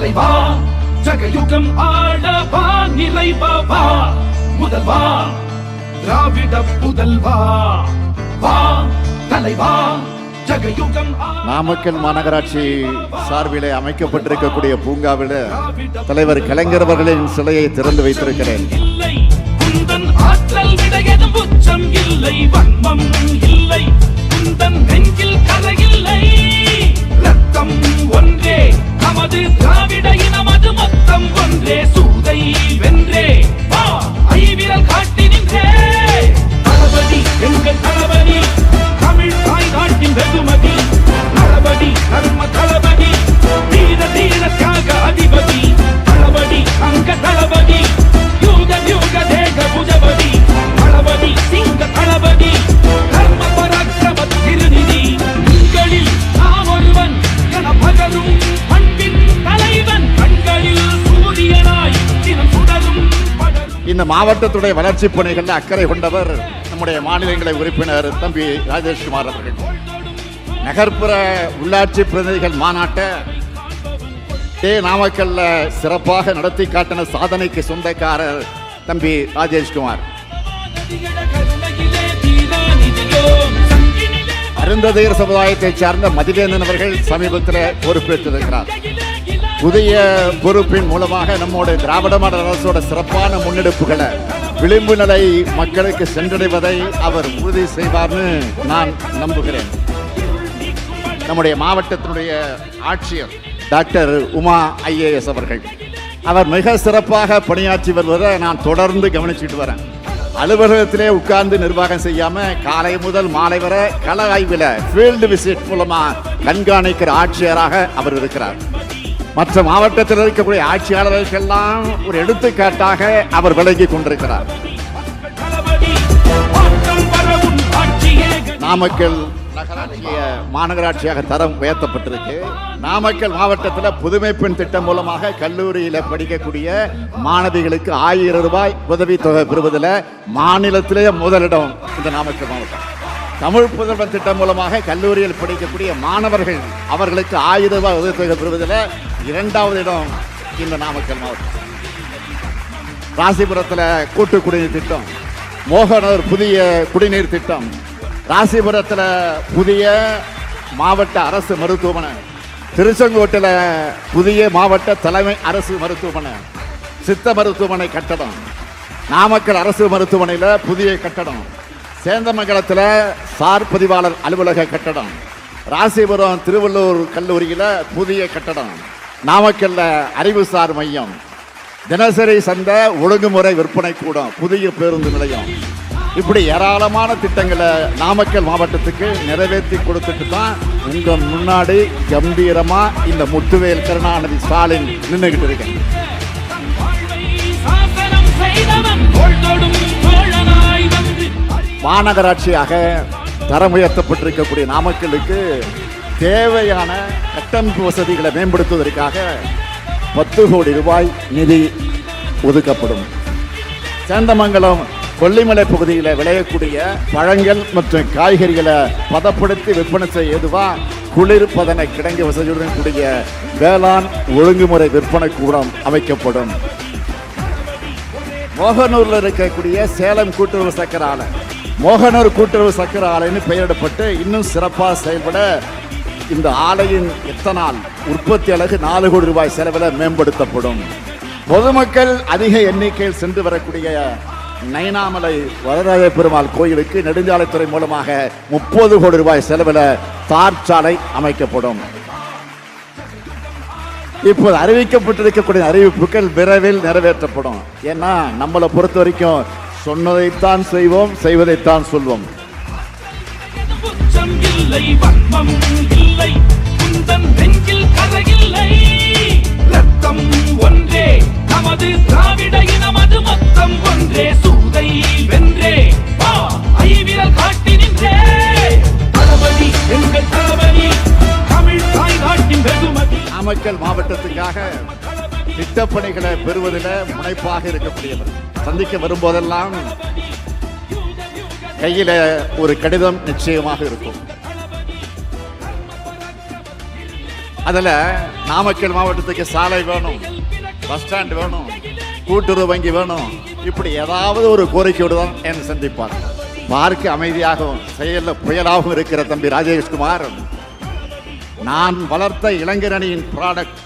தலைவா ஜகயுகம் ஆடவா நிலைபவா முதல்வா திராவிட புதல்வா. வா தலைவா நாமக்கல் மாநகராட்சி சார்பிலே அமைக்கப்பட்டிருக்கக்கூடிய பூங்காவில தலைவர் கலைஞர் அவர்களின் சிலையை திறந்து வைத்திருக்கிறேன். இந்த மாவட்டத்துடைய வளர்ச்சி பணிகளில் அக்கறை கொண்டவர் நம்முடைய மாநிலங்களை உறுப்பினர் தம்பி ராஜேஷ்குமார் அவர்கள். நகர்ப்புற உள்ளாட்சி பிரதிநிதிகள் மாநாட்டை தே நாமக்கல்ல சிறப்பாக நடத்தி காட்டின சாதனைக்கு சொந்தக்காரர் தம்பி ராஜேஷ்குமார் நதிகள சமுதாயத்தைச் சார்ந்த மதிவேந்தன் அவர்கள் சமீபத்தில் பொறுப்பேற்றிருக்கிறார். புதிய பொறுப்பின் மூலமாக நம்மோட திராவிட மாடல் அரசோட சிறப்பான முன்னெடுப்புகளை விளிம்பு நிலை மக்களுக்கு சென்றடைவதை அவர் உறுதி செய்வார்னு நான் நம்புகிறேன். நம்முடைய மாவட்டத்தினுடைய ஆட்சியர் டாக்டர் உமா ஐஏஎஸ் அவர்கள். அவர் மிக சிறப்பாக பணியாற்றி வருவதை நான் தொடர்ந்து கவனிச்சுட்டு வரேன். அலுவலகத்திலே உட்கார்ந்து நிர்வாகம் செய்யாமல் காலை முதல் மாலை வரை கள ஆய்வில் ஃபீல்டு விசிட் மூலமாக கண்காணிக்கிற ஆட்சியராக அவர் இருக்கிறார். மற்ற மாவட்டத்தில் இருக்கக்கூடிய ஆட்சியாளர்களுக்கெல்லாம் ஒரு எடுத்துக்காட்டாக அவர் விளங்கி கொண்டிருக்கிறார். நாமக்கல் நகராட்சிய மாநகராட்சியாக தரம் உயர்த்தப்பட்டிருக்கு. நாமக்கல் மாவட்டத்தில் புதுமை பெண் திட்டம் மூலமாக கல்லூரியில் படிக்கக்கூடிய மாணவிகளுக்கு ஆயிரம் ரூபாய் உதவித்தொகை பெறுவதில் மாநிலத்திலேயே முதலிடம் இந்த நாமக்கல் மாவட்டம். தமிழ் புதல்வன் திட்டம் மூலமாக கல்லூரியில் படிக்கக்கூடிய மாணவர்கள் அவர்களுக்கு ஆயிரம் ரூபாய் உதவித்தொகை பெறுவதில் இரண்டாவது இடம் இந்த நாமக்கல் மாவட்டம். ராசிபுரத்தில் கூட்டு குடிநீர் திட்டம் மோகனூர் புதிய குடிநீர் திட்டம் ராசிபுரத்தில் புதிய மாவட்ட அரசு மருத்துவமனை திருச்செங்கோட்டில் புதிய மாவட்ட தலைமை அரசு மருத்துவமனை சித்த மருத்துவமனை கட்டடம் நாமக்கல் அரசு மருத்துவமனையில் புதிய கட்டடம் சேந்தமங்கலத்தில் சார் பதிவாளர் அலுவலக கட்டடம் ராசிபுரம் திருவள்ளூர் கல்லூரியில் புதிய கட்டடம். நாமக்கல்ல அறிவுசார் மையம். தினசரி சந்தை ஒழுங்குமுறை விற்பனை கூடம் புதிய பேருந்து நிலையம். இப்படி ஏராளமான திட்டங்களை நாமக்கல் மாவட்டத்துக்கு நிறைவேற்றி கொடுத்துட்டு தான் உங்க முன்னாடி கம்பீரமா இந்த முத்துவேல் கருணாநிதி ஸ்டாலின் நின்றுகிட்டு இருக்கேன். மாநகராட்சியாக தரம் உயர்த்தப்பட்டிருக்கக்கூடிய நாமக்கலுக்கு தேவையான கட்டமைப்பு வசதிகளை மேம்படுத்துவதற்காக பத்து கோடி ரூபாய் நிதி ஒதுக்கப்படும். சேந்தமங்கலம் கொல்லிமலை பகுதியில் விளையக்கூடிய பழங்கள் மற்றும் காய்கறிகளை பதப்படுத்தி விற்பனை செய்ய ஏதுவாக குளிர்பதன கிடங்கு வசதியுடன் கூடிய வேளாண் ஒழுங்குமுறை விற்பனை கூடம் அமைக்கப்படும். மோகனூரில் இருக்கக்கூடிய சேலம் கூட்டுறவு சக்கர ஆலை. மோகனூர் கூட்டுறவு சக்கர ஆலைன்னு பெயரிடப்பட்டு இன்னும் சிறப்பாக செயல்பட இந்த ஆலையின் எத்தனால் உற்பத்தி அலகு நாலு கோடி ரூபாய் செலவில் மேம்படுத்தப்படும். பொதுமக்கள் அதிக எண்ணிக்கையில் சென்று வரக்கூடிய நைனாமலை வரராஜ பெருமாள் கோயிலுக்கு நெடுஞ்சாலைத்துறை மூலமாக முப்பது கோடி ரூபாய் செலவில் தார் சாலை அமைக்கப்படும். இப்போது அறிவிக்கப்பட்டிருக்கக்கூடிய அறிவிப்புகள் விரைவில் நிறைவேற்றப்படும். ஏன்னா நம்மளை பொறுத்த வரைக்கும் சொன்னதைத்தான் செய்வோம் செய்வதைத்தான் சொல்வோம். உச்சம் இல்லை வன்மம் இல்லை. குந்தன் நெஞ்சில் கதையில்லை ரத்தம் ஒன்றே நமது திராவிட இனமது மொத்தம் ஒன்றே. சூதை வென்றே வா ஐவிரல் காட்டி நின்றே. தளபதி எங்கள் தளபதி தமிழ் தாய் நாட்டின் வெகுமதி. நாமக்கல் மாவட்டத்துக்காக திட்டப்பணிகளை பெறுவதில் முனைப்பாக இருக்கக்கூடியவர். சந்திக்க வரும்போதெல்லாம் கையில் ஒரு கடிதம் நிச்சயமாக இருக்கும். அதில் நாமக்கல் மாவட்டத்துக்கு சாலை வேணும் பஸ் ஸ்டாண்ட் வேணும் கூட்டுறவு வங்கி வேணும். இப்படி ஏதாவது ஒரு கோரிக்கையோடு தான் என்னை சந்திப்பார். பார்க்க அமைதியாகவும் செயலில் புயலாகவும் இருக்கிற தம்பி ராஜேஷ்குமார் நான் வளர்த்த இளைஞரணியின் ப்ராடக்ட்